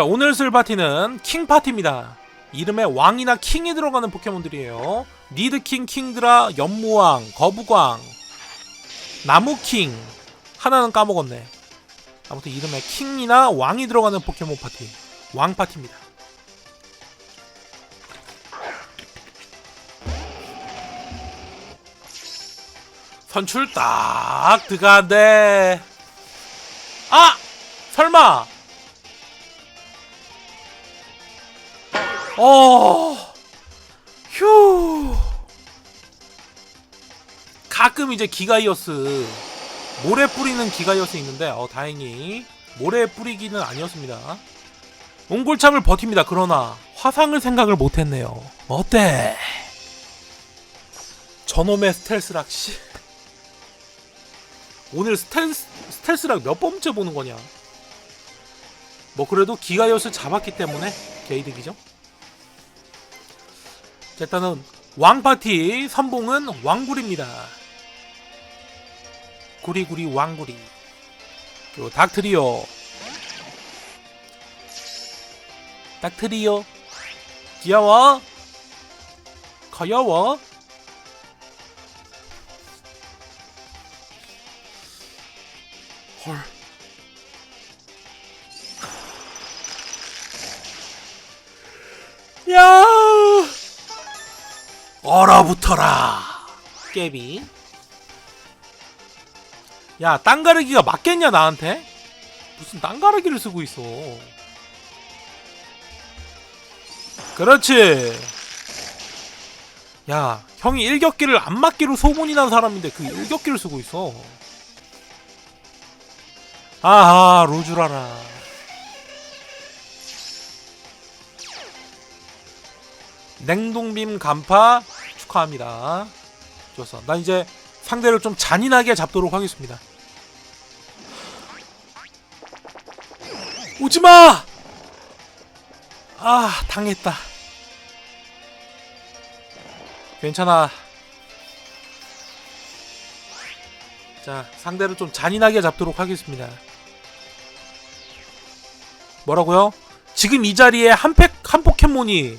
자 오늘 쓸 파티는 킹 파티입니다. 이름에 왕이나 킹이 들어가는 포켓몬들이에요. 니드킹, 킹드라, 연무왕, 거북왕, 나무킹 하나는 까먹었네. 아무튼 이름에 킹이나 왕이 들어가는 포켓몬 파티 왕 파티입니다. 선출 딱 들어가는데 아 설마 어 휴. 가끔 이제 기가이어스 모래 뿌리는 기가이어스 있는데 어 다행히 모래 뿌리기는 아니었습니다. 옹골참을 버팁니다. 그러나 화상을 생각을 못했네요. 어때? 저놈의 스텔스락 씨. 오늘 스텔스, 스텔스락 몇 번째 보는 거냐? 뭐 그래도 기가이어스 잡았기 때문에 개이득이죠 자, 일단은 왕파티 선봉은 왕구리입니다. 구리구리 왕구리. 그리고 닥트리오. 닥트리오. 귀여워. 커여워. 헐. 야! 얼어붙어라. 깨비. 야 땅가르기가 맞겠냐 나한테? 무슨 땅가르기를 쓰고 있어. 그렇지. 야 형이 일격기를 안 맞기로 소문이 난 사람인데 그 일격기를 쓰고 있어. 아하 로주라라. 냉동빔 간파 축하합니다. 좋았어. 나 이제 상대를 좀 잔인하게 잡도록 하겠습니다. 오지마! 아, 당했다. 괜찮아. 자, 상대를 좀 잔인하게 잡도록 하겠습니다. 뭐라고요? 지금 이 자리에 한 팩, 한 포켓몬이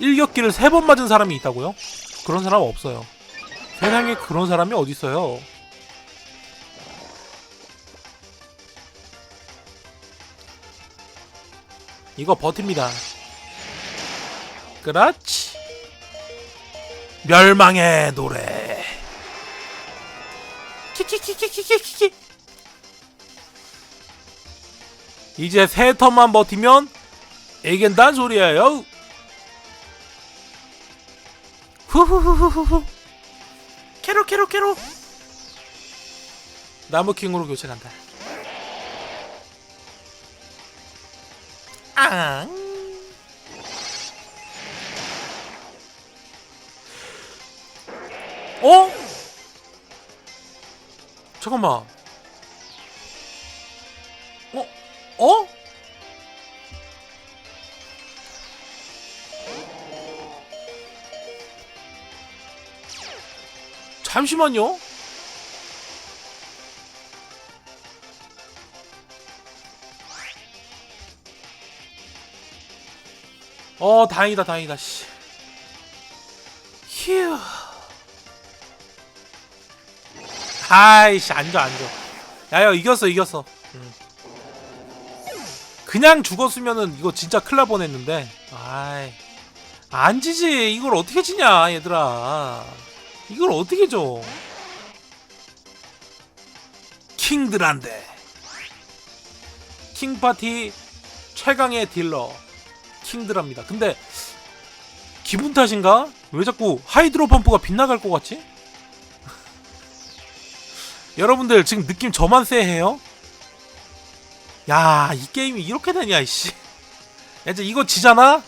일격기를 세 번 맞은 사람이 있다고요? 그런 사람 없어요. 세상에 그런 사람이 어디 있어요? 이거 버팁니다. 그렇지. 멸망의 노래. 키키키키키키키. 이제 세 턴만 버티면 이긴단 소리예요. 후후후후후 캐로 캐로 캐로 나무킹으로 교체 간다 앙 어? 잠깐만 어? 어? 잠시만요. 어, 다행이다, 다행이다, 씨. 휴. 아이씨, 앉아, 앉아. 야, 야, 이겼어, 이겼어. 응. 그냥 죽었으면은 이거 진짜 큰일 날 뻔했는데. 아이. 안 지지. 이걸 어떻게 지냐, 얘들아. 이걸 어떻게 줘? 킹드란데 킹파티 최강의 딜러 킹드랍니다. 근데 기분 탓인가? 왜 자꾸 하이드로 펌프가 빗나갈 것 같지? 여러분들 지금 느낌 저만 쎄해요? 야, 이 게임이 이렇게 되냐, 이씨. 야, 이제 이거 지잖아?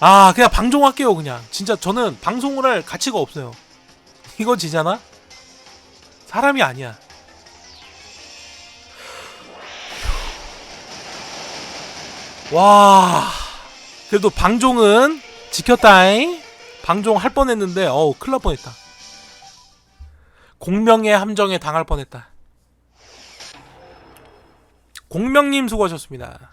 아, 그냥 방종할게요, 그냥. 진짜 저는 방송을 할 가치가 없어요. 이거 지잖아? 사람이 아니야. 와, 그래도 방종은 지켰다잉. 방종 할 뻔했는데, 어우, 날 뻔했다. 공명의 함정에 당할 뻔했다. 공명님 수고하셨습니다.